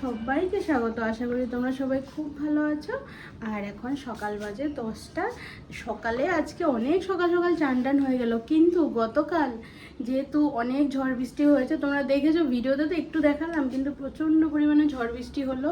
সবাইকে স্বাগত। আশা করি তোমরা সবাই খুব ভালো আছো। আর এখন সকাল বাজে দশটা। সকালে আজকে অনেক সকাল সকাল চান টান হয়ে গেল। কিন্তু গতকাল যেহেতু অনেক ঝড় বৃষ্টি হয়েছে, তোমরা দেখেছ, ভিডিওতে তো একটু দেখালাম, কিন্তু প্রচণ্ড পরিমাণে ঝড় বৃষ্টি হলো।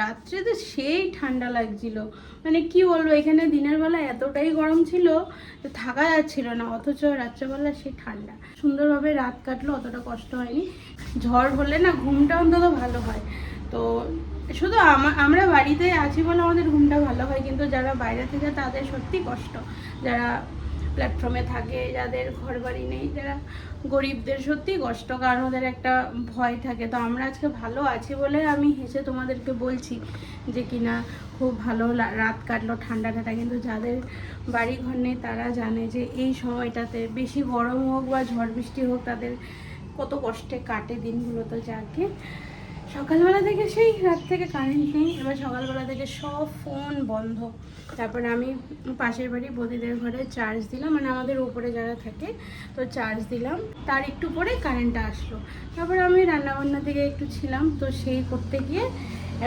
রাত্রে তো সেই ঠান্ডা লাগছিল। মানে কি বলব, এখানে দিনের বেলা এতটাই গরম ছিল থাকা যাচ্ছিল না, অথচ রাত্রেবেলা সেই ঠান্ডা। সুন্দরভাবে রাত কাটলো, অতটা কষ্ট হয়নি। ঝড় হলে না ঘুমটা অন্তত ভালো হয়। তো শুধু আমা- আমরা বাড়িতে আছি বলে আমাদের ঘুমটা ভালো হয়, কিন্তু যারা বাইরে থেকে তাদের সত্যি কষ্ট। যারা প্ল্যাটফর্মে থাকে, যাদের ঘর বাড়ি নেই, যারা গরিবদের সত্যি কষ্ট, কারণ ওদের একটা ভয় থাকে। তো আমরা আজকে ভালো আছি বলে আমি হেসে তোমাদেরকে বলছি যে কিনা খুব ভালো রাত কাটলো, ঠান্ডা ঠান্ডা। কিন্তু যাদের বাড়ি ঘর নেই, তারা জানে যে এই সময়টাতে বেশি গরম হোক বা ঝড় বৃষ্টি হোক, তাদের কত কষ্টে কাটে দিনগুলো। তো যাকে সকালবেলা থেকে সেই রাত থেকে কারেন্ট নেই, এবার সকালবেলা থেকে সব ফোন বন্ধ। তারপরে আমি পাশের বাড়ি বদিদের ঘরে চার্জ দিলাম মানে আমাদের উপরে যারা থাকে, তো চার্জ দিলাম। তার একটু পরে কারেন্টটা আসলো। তারপরে আমি রান্নাবান্না থেকে একটু ছিলাম, তো সেই করতে গিয়ে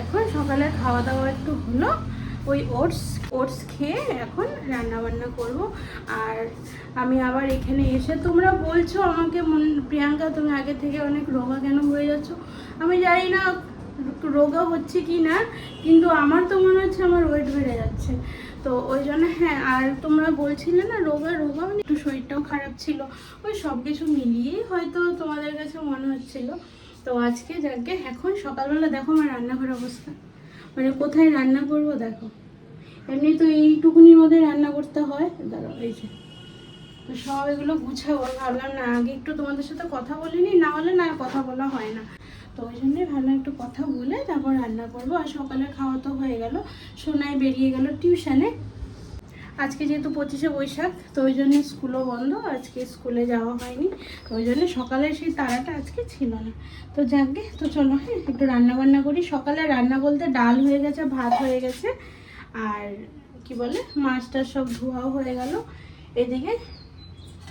এখন সকালে খাওয়া দাওয়া একটু হলো। ওই ওটস ওটস খেয়ে এখন রান্না বান্না করব। আর আমি আবার এখানে এসে তোমরা বলছো আমাকে প্রিয়াঙ্কা, তুমি আগে থেকে অনেক রোগা কেন হয়ে যাচ্ছ? আমি জানি না রোগা হচ্ছে কি না, কিন্তু আমার তো মনে হচ্ছে আমার ওয়েট বেড়ে যাচ্ছে। তো ওই জন্য হ্যাঁ আর তোমরা বলছিলে না রোগা রোগা মানে একটু শরীরটাও খারাপ ছিল। ওই সব কিছু মিলিয়েই হয়তো তোমাদের কাছে মনে হচ্ছিল। তো আজকে যাকে, এখন সকালবেলা দেখো আমার রান্নাঘর অবস্থা। মানে কোথায় রান্না করব দেখো। এমনি তো এইটুকুনির মধ্যে রান্না করতে হয়। দাঁড়াও, এই যে। তো সব এগুলো গুছাবো। ভাবলাম, না, আগে একটু তোমাদের সাথে কথা বলিনি না হলে না কথা বলা হয় না। তো ওই জন্যই ভাবলাম একটু কথা বলে তারপর রান্না করব। আর সকালে খাওয়া তো হয়ে গেল। সোনায় বেরিয়ে গেল টিউশনে। আজকে যেহেতু পঁচিশে বৈশাখ তো ওই জন্য স্কুলও বন্ধ আজকে স্কুলে যাওয়া হয়নি। তো ওই জন্য সকালে সেই তারাটা আজকে ছিল না। তো যাকে তো চলো হ্যাঁ একটু রান্না বান্না করি। সকালে রান্না বলতে ডাল হয়ে গেছে ভাত হয়ে গেছে আর কি বলে মাছটা সব ধোয়াও হয়ে গেল। এদিকে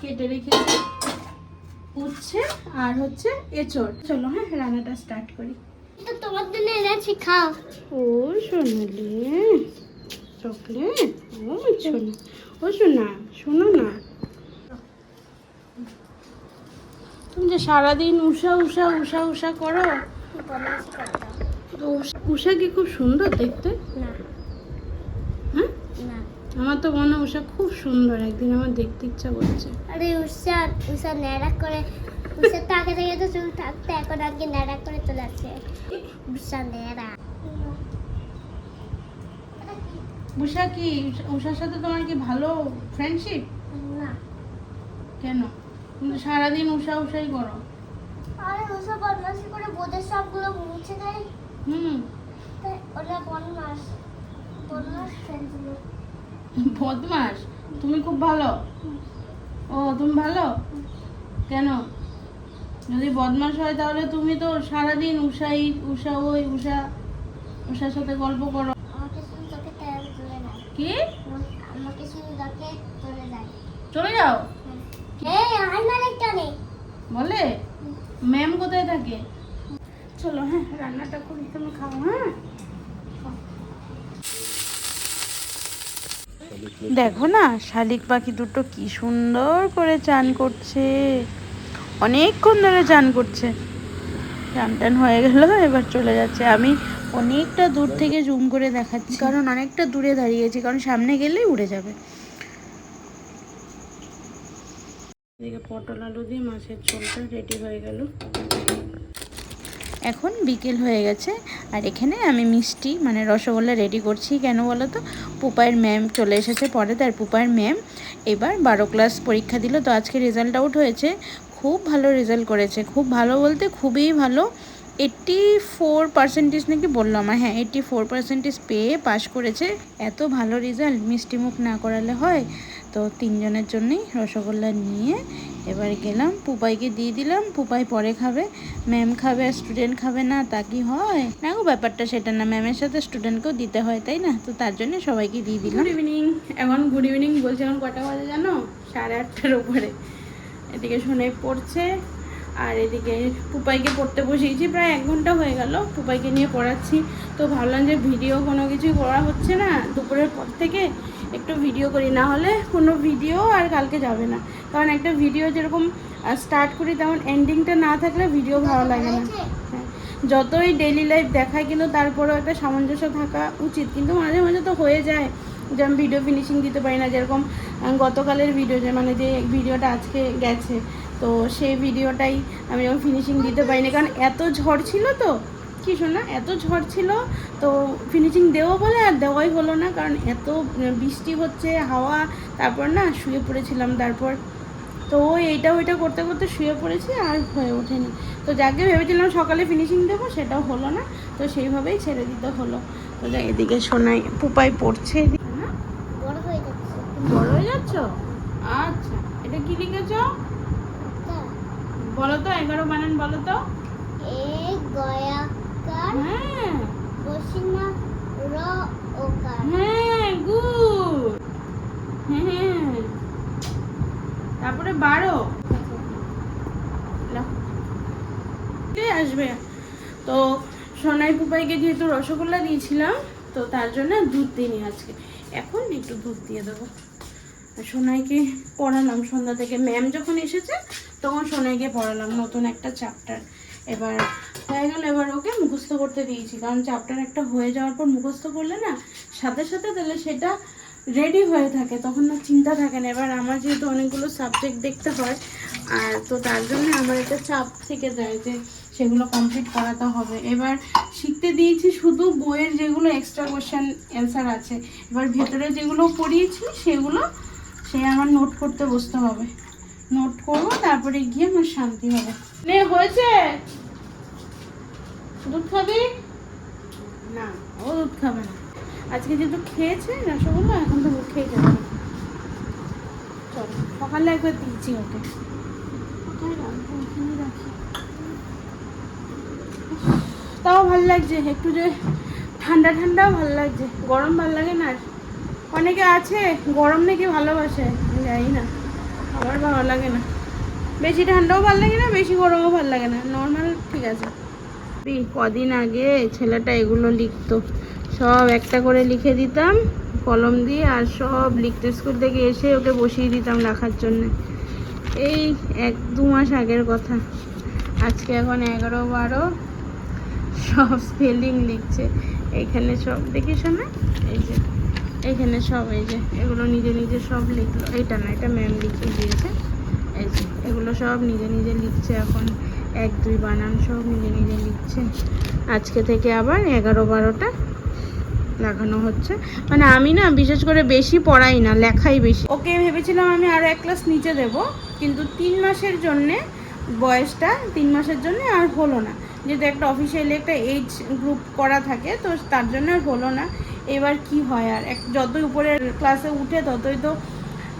কেটে রেখেছি উচ্ছে আর হচ্ছে এঁচড়। চলো হ্যাঁ রান্নাটা স্টার্ট করি। তোমার জন্য এনেছি খাও। ও সোনালি। চকলেট? ও শোনা ও শোনা শোনো না। তুমি যে সারাদিন উষা উষা উষা উষা করো? উষা- কি খুব সুন্দর দেখতে? হ্যাঁ? না। আমার তো মনে হয় উষা খুব সুন্দর একদিন আমার দেখতে ইচ্ছা করছে। আরে উষা উষা ন্যাড়া করে উষা তো আগে থেকে তো চুল থাকতে এখন আগে ন্যাড়া করে চলে আসছে। উষা ন্যাড়া। উষা কি উষা- উষার সাথে তোমার কি ভালো ফ্রেন্ডশিপ না। কেন? তুমি সারাদিন উষা উষাই করো। আরে উষা বদমাশি করে বোধের সবগুলো মুছে দেয়। হুম। ওটা বদমাস বদমাস ফ্রেন্ড বদমাস তুমি খুব ভালো। ও তুমি ভালো? কেন? যদি বদমাস হয় তাহলে তুমি তো সারাদিন উষাই উষা ওই উষা উষার সাথে গল্প করো আমাকে শুধু তোকে তেল তুলে নেয় কি আমাকে শুধু তোকে তুলে দেয় চলে যাও। নেই বলে? ম্যাম কোথায় থাকে? চলো হ্যাঁ রান্নাটা করি তুমি খাও হ্যাঁ? দেখো না শালিক পাখি দুটো কি সুন্দর করে চান করছে। অনেকক্ষণ ধরে চান করছে। চান টান হয়ে গেল এবার চলে যাচ্ছে। আমি অনেকটা দূর থেকে জুম করে দেখাচ্ছি। কারণ অনেকটা দূরে দাঁড়িয়েছি কারণ সামনে গেলেই উড়ে যাবে। এদিকে পটল আলু দিয়ে মাছের ঝোলটা রেডি হয়ে গেল। এখন বিকেল হয়ে গেছে, আর এখানে আমি মিষ্টি মানে রসগোল্লা রেডি করছি। কেন বলো তো পুপায়ের ম্যাম চলে এসেছে পরে, তার পুপায়ের ম্যাম এবার বারো ক্লাস পরীক্ষা দিল। তো আজকে রেজাল্ট আউট হয়েছে, খুব ভালো রেজাল্ট করেছে। খুব ভালো বলতে খুবই ভালো। এইট্টি ফোর পার্সেন্টেজ নাকি বলল আমার হ্যাঁ এইট্টি ফোর পার্সেন্টেজ পেয়ে পাশ করেছে। এত ভালো রেজাল্ট মিষ্টি মুখ না করালে হয়। তো তিনজনের জন্যই রসগোল্লা নিয়ে এবার গেলাম। পুপাইকে দিয়ে দিলাম। পুপাই পরে খাবে। ম্যাম খাবে আর স্টুডেন্ট খাবে না, তা কি হয়? না গো ব্যাপারটা সেটা না, ম্যামের সাথে স্টুডেন্টকেও দিতে হয়, তাই না? তো তার জন্য সবাইকে দিয়ে দিলাম। গুড ইভিনিং এখন গুড ইভিনিং বলছে, এখন কটা বাজে জানো? সাড়ে আটটার উপরে। এদিকে শুনে পড়ছে। আর এদিকে পুপাইকে পড়তে বসিয়েছি প্রায় এক ঘণ্টা হয়ে গেল পুপাইকে নিয়ে পড়াচ্ছি। তো ভাবলাম যে ভিডিও কোনো কিছুই করা হচ্ছে না দুপুরের পর থেকে একটু ভিডিও করি না হলে কোনো ভিডিও আর কালকে যাবে না। কারণ একটা ভিডিও যেরকম স্টার্ট করি তেমন এন্ডিংটা না থাকলে ভিডিও ভালো লাগে না। হ্যাঁ, যতই ডেইলি লাইফ দেখায় কিন্তু তারপরেও একটা সামঞ্জস্য থাকা উচিত। কিন্তু মাঝে মাঝে তো হয়ে যায় যে আমি ভিডিও ফিনিশিং দিতে পারি না। যেরকম গতকালের ভিডিও যে মানে যে ভিডিওটা আজকে গেছে তো সেই ভিডিওটাই আমি যখন ফিনিশিং দিতে পারিনি। কারণ এত ঝড় ছিল তো কি শোনা এত ঝড় ছিল তো ফিনিশিং দেবো বলে আর দেওয়াই হলো না। কারণ এত বৃষ্টি হচ্ছে হাওয়া তারপর না শুয়ে পড়েছিলাম তারপর। তো ওই এইটা ওইটা করতে করতে শুয়ে পড়েছি আর হয়ে ওঠেনি। তো যাকে ভেবেছিলাম সকালে ফিনিশিং দেবো সেটাও হলো না। তো সেইভাবেই ছেড়ে দিতে হলো। তো যাই এদিকে সোনাই পুপাই পড়ছে? বড় হয়ে যাচ্ছে। বড় হয়ে যাচ্ছ? আচ্ছা এটা কি লিখেছ? বলো তো এগারো বানান বলো তো এ গয়াকার হ্যাঁ। বসিনা র ওকার হ্যাঁ গুড। হ্যাঁ তারপরে বারো। কে আসবে? তো সোনাই পুপাইকে যেহেতু রসগোল্লা দিয়েছিলাম তো তার জন্য দুধ দিইনি আজকে। এখন একটু দুধ দিয়ে দেবো। সোনাইকে পড়ালাম সন্ধ্যা থেকে। ম্যাম যখন এসেছে তখন সোনাইকে পড়ালাম নতুন একটা চ্যাপ্টার এবার হয়ে গেল, এবার ওকে মুখস্থ করতে দিয়েছি। কারণ চ্যাপ্টার একটা হয়ে যাওয়ার পর মুখস্থ করলে না, সাথে সাথে তাহলে সেটা রেডি হয়ে থাকে। তখন না চিন্তা থাকে না। এবার আমার যেহেতু অনেকগুলো সাবজেক্ট দেখতে হয়, আর তো তার জন্য আমার একটা চাপ থেকে যায় যে সেগুলো কমপ্লিট করাতে হবে। এবার শিখতে দিয়েছি শুধু বইয়ের যেগুলো এক্সট্রা কোশ্চেন অ্যান্সার আছে। এবার ভেতরে যেগুলো পড়িয়েছি, সেগুলো সে আমার নোট করতে বসতে হবে। নোট করব তারপরে গিয়ে আমার শান্তি হবে। নে হয়েছে? দুধ খাবি? না। ও দুধ খাবে না। আজকে যেহেতু খেয়েছে রসগোল্লা এখন তো খেয়ে যাবে। চলো সকালে একবার দিয়েছি ওকে। তাও ভালো লাগছে একটু যে ঠান্ডা ঠান্ডাও ভালো লাগছে। গরম ভালো লাগে না অনেকে আছে গরম নাকি ভালোবাসে জানি না। আমার ভালো লাগে না। বেশি ঠান্ডাও ভালো লাগে না, বেশি গরমও ভালো লাগে না। নর্মাল ঠিক আছে। কদিন আগে ছেলেটা এগুলো লিখতো। সব একটা করে লিখে দিতাম, কলম দিয়ে, আর সব লিখতে স্কুল থেকে এসে ওকে বসিয়ে দিতাম লেখার জন্য। এই এক, দু মাস আগের কথা। আজকে এখন এগারো, বারো। সব স্পেলিং লিখছে। এখানে সব দেখিস না এই যে। এখানে সব, এই যে এগুলো নিজে নিজে সব লিখলো। এটা না, এটা ম্যাম লিখে দিয়েছে। এই যে এগুলো সব নিজে নিজে লিখছে এখন। এক, দুই বানান সব নিজে নিজে লিখছে। আজকে থেকে আবার এগারো বারোটা লাগানো হচ্ছে। মানে আমি না বিশেষ করে বেশি পড়াই না, লেখাই বেশি। ওকে, ভেবেছিলাম আমি আরও এক ক্লাস নিচে দেব, কিন্তু তিন মাসের জন্যে বয়সটা, তিন মাসের জন্য আর হলো না। যেহেতু একটা অফিসিয়ালি একটা এইজ গ্রুপ করা থাকে, তো তার জন্য আর হলো না। এবার কি হয় আর? এক যতই উপরের ক্লাসে উঠে, ততই তো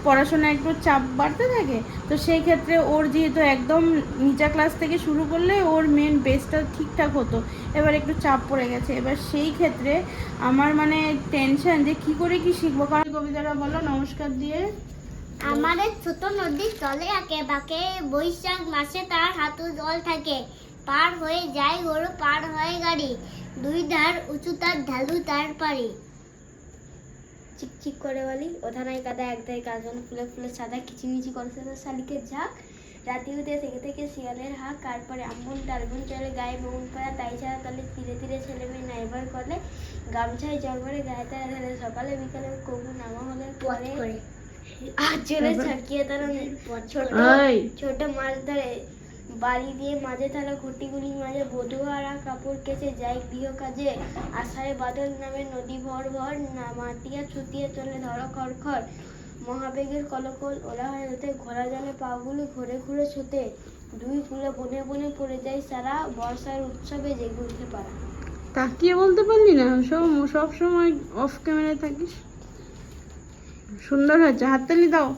পড়াশোনা একটু চাপ বাড়তে থাকে। তো সেই ক্ষেত্রে ওর যেহেতু একদম নিচা ক্লাস থেকে শুরু করলে ওর মেন বেসটা ঠিকঠাক হতো। এবার একটু চাপ পড়ে গেছে। এবার সেই ক্ষেত্রে আমার মানে টেনশন যে কি করে কি শিখব? কারণ কবিতাটা বলো, নমস্কার দিয়ে। আমাদের ছোট নদীর জলে আঁকে, বাঁকে, বৈশাখ মাসে তার হাঁটু জল থাকে। পার হয়ে যায় গরু পার হয় গাড়ি। দুই ধার উঁচু তার ঢালু তার পারি চিকচিক করে বলি ওধানায় কাদা এক ধারে কাজন ফুলে ফুলে সাদা কিচিমিচি করছে তো শালিকের ঝাঁক। রাতে উঠে থেকে থেকে শিয়ালের হাঁক তারপরে আমন টালবন চলে গায়ে বগুন পাড়া তাই ছাড়া তলে ধীরে ধীরে ছেলে মেয়ে নাইবার করলে গামছায় জল ভরে গায়ে তারা ঢেলে সকালে বিকালে কবু নামা হলে পরে আর চলে ছাকিয়ে তারা ছোট ছোট মাছ ধরে বাড়ি দিয়ে মাঝে থালা খুঁটিগুলির মাঝে বধুয়ারা কাপড় কেচে যায় গৃহ কাজে আষাঢ়ে বাদল নামে নদী ভর ভর না মাটিয়া ছুটিয়ে চলে ধর খর খর মহাবেগের কলকল ওরা হয় ওতে ঘোড়া জানে পাগুলি ঘুরে ঘুরে ছুতে দুই ফুলে বনে বনে পড়ে যায় সারা বর্ষার উৎসবে জেগে উঠে পারা তাকিয়ে বলতে পারলি না? সব সব সময় অফ ক্যামেরায় থাকিস। সুন্দর হয়েছে। হাততালি দাও।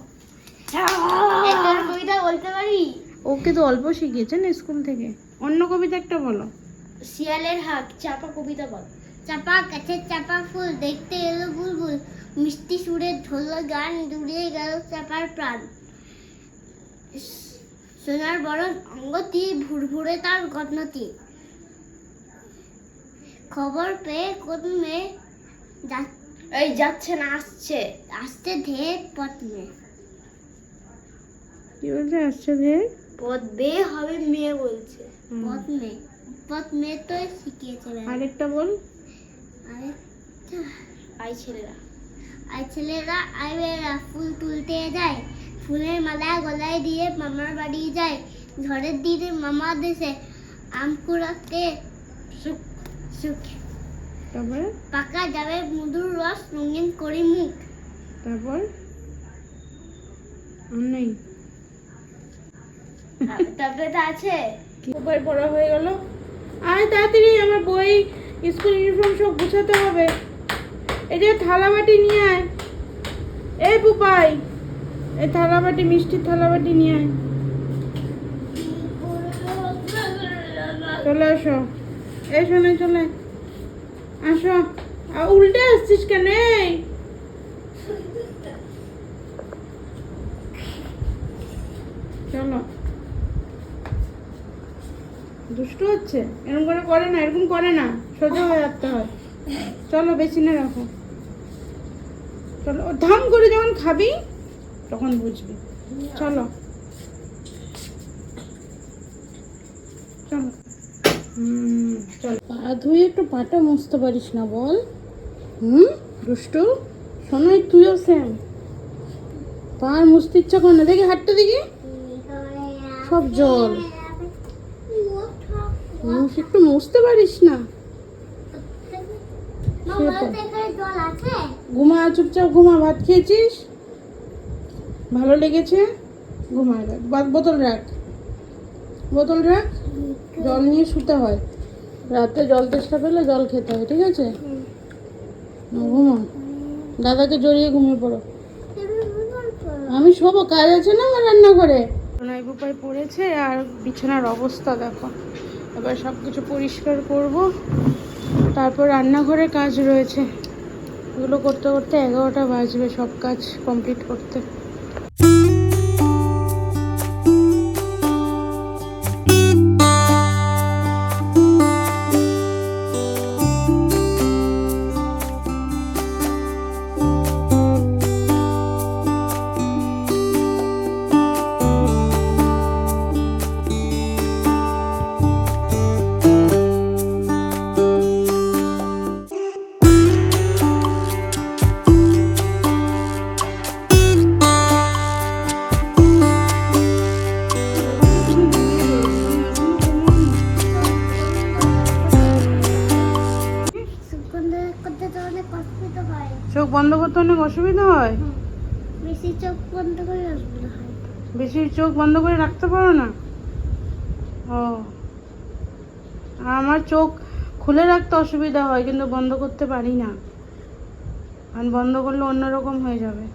কবিতা বলতে পারি? ওকে তো অল্প শিখিয়েছেন স্কুল থেকে। অন্য কবিতা একটা বলো। শিয়ালের হাক চাপা কবিতা বল। চাপা গাছের চাপা ফুল দেখতে এলো বুলবুল। মিষ্টি সুরে ধরল গান দূরে গেল চাপার প্রাণ। সোনার বড় অঙ্গতি ভুরভুরে তার গণতি খবর পেয়ে কদমে যা- এই যাচ্ছে না আসছে। আসতে ধেয়ে পদ্মে কি বলছে? আসছে রে পদ বে হবে মেয়ে বলছে। পদ্মে পদ্মে তো শিখিয়েছে। আরেকটা বল। আরেকটা আই ছেলেরা। আর ছেলেরা আর মেয়েরা ফুল তুলতে যায় ফুলের মালা গলায় দিয়ে মামার বাড়ি যায় ঝড়ের দিনে মামা দেশে আম কুড়াতে সুখ সুখ। তারপরে? পাকা যাবে মধুর রস রঙিন করি মুখ তারপর নেই। তারপরে তো আছে পড়া হয়ে গেল। আয় তাড়াতাড়ি, আমার বই, স্কুল ইউনিফর্ম সব গুছাতে হবে। এই যে থালা বাটি নিয়ে আয়। এই পুপাই, এই থালা বাটি মিষ্টির থালা নিয়ে আয়। চলে আসো। এই শোনে, চলে। আসো। উল্টে আসছিস কেন? এই। চলো। দুষ্টু হচ্ছে? এরকম করে করে না এরকম করে না। সোজা হয়ে রাখতে হয়। চলো বেশি না রাখো। চলো ধাম করে যখন খাবি তখন বুঝবি। চলো। চলো। চল। পা ধুয়ে একটু পাটা মুছতে পারিস না বল। হুম? দুষ্টু? শোনাই তুইও সেম পা আর মুছতে ইচ্ছা করে না। দেখি হাতটা দেখি। সব জল। মুখ একটু মুছতে পারিস না। ঘুমা চুপচাপ ঘুমা ভাত খেয়েছিস? ভালো লেগেছে? ঘুমা রাখ বা- বোতল রাখ। বোতল রাখ জল নিয়ে শুতে হয়। রাতে জল তেষ্টা পেলে জল খেতে হয় ঠিক আছে? ঘুমা। দাদাকে জড়িয়ে ঘুমিয়ে পড়ো। আমি শোবো কাজ আছে না আমার রান্নাঘরে? সোনাই পড়েছে আর বিছানার অবস্থা দেখো। এবার সব কিছু পরিষ্কার করব। তারপর রান্নাঘরের কাজ রয়েছে। এগুলো করতে করতে এগারোটা বাজবে সব কাজ কমপ্লিট করতে। হয়? বেশি চোখ বন্ধ করে অসুবিধা হয়। বেশি চোখ বন্ধ করে রাখতে পারো না? ও। আমার চোখ খুলে রাখতে অসুবিধা হয় কিন্তু বন্ধ করতে পারি না। কারণ বন্ধ করলে অন্যরকম হয়ে যাবে।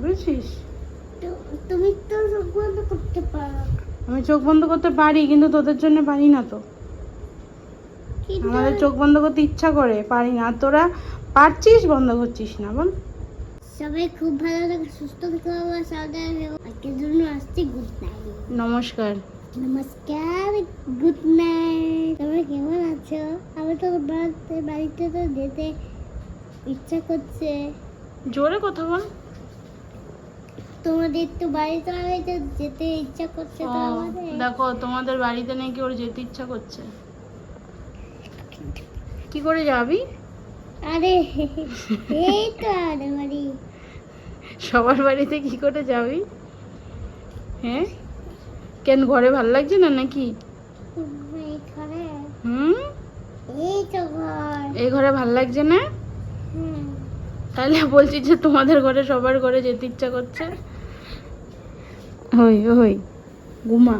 বুঝছিস? তুমি তো চোখ বন্ধ করতে পারো। আমি চোখ বন্ধ করতে পারি কিন্তু তোদের জন্য পারি না তো। আমাদের চোখ বন্ধ করতে ইচ্ছা করে পারি না। তোরা পারছিস? বন্ধ করছিস না বল। সবাই খুব ভালো থাকে সুস্থ থেকে বাবা সাবধান থেকো আজকের জন্য আসছি গুড নাইট নমস্কার। নমস্কার গুড নাইট তোমরা কেমন আছো? আমি তো তোমাদের বাড়িতে তো যেতে ইচ্ছা করছে। জোরে কথা বল। তোমাদের তো বাড়িতে আমি তো যেতে ইচ্ছা করছে তো আমাদের? দেখো তোমাদের বাড়িতে নাকি ওর যেতে ইচ্ছা করছে। কি করে যাবি? আরে এই তো আমাদের বাড়ি। সবার বাড়িতে কি করে যাবি? হ্যাঁ? কেন ঘরে ভালো লাগছে না নাকি? হুম? এই তো ঘর। এই ঘরে ভালো লাগছে না? তাহলে বলছি যে তোমাদের ঘরে সবার ঘরে যেতে ইচ্ছা করছে? ওই ওই ঘুমা।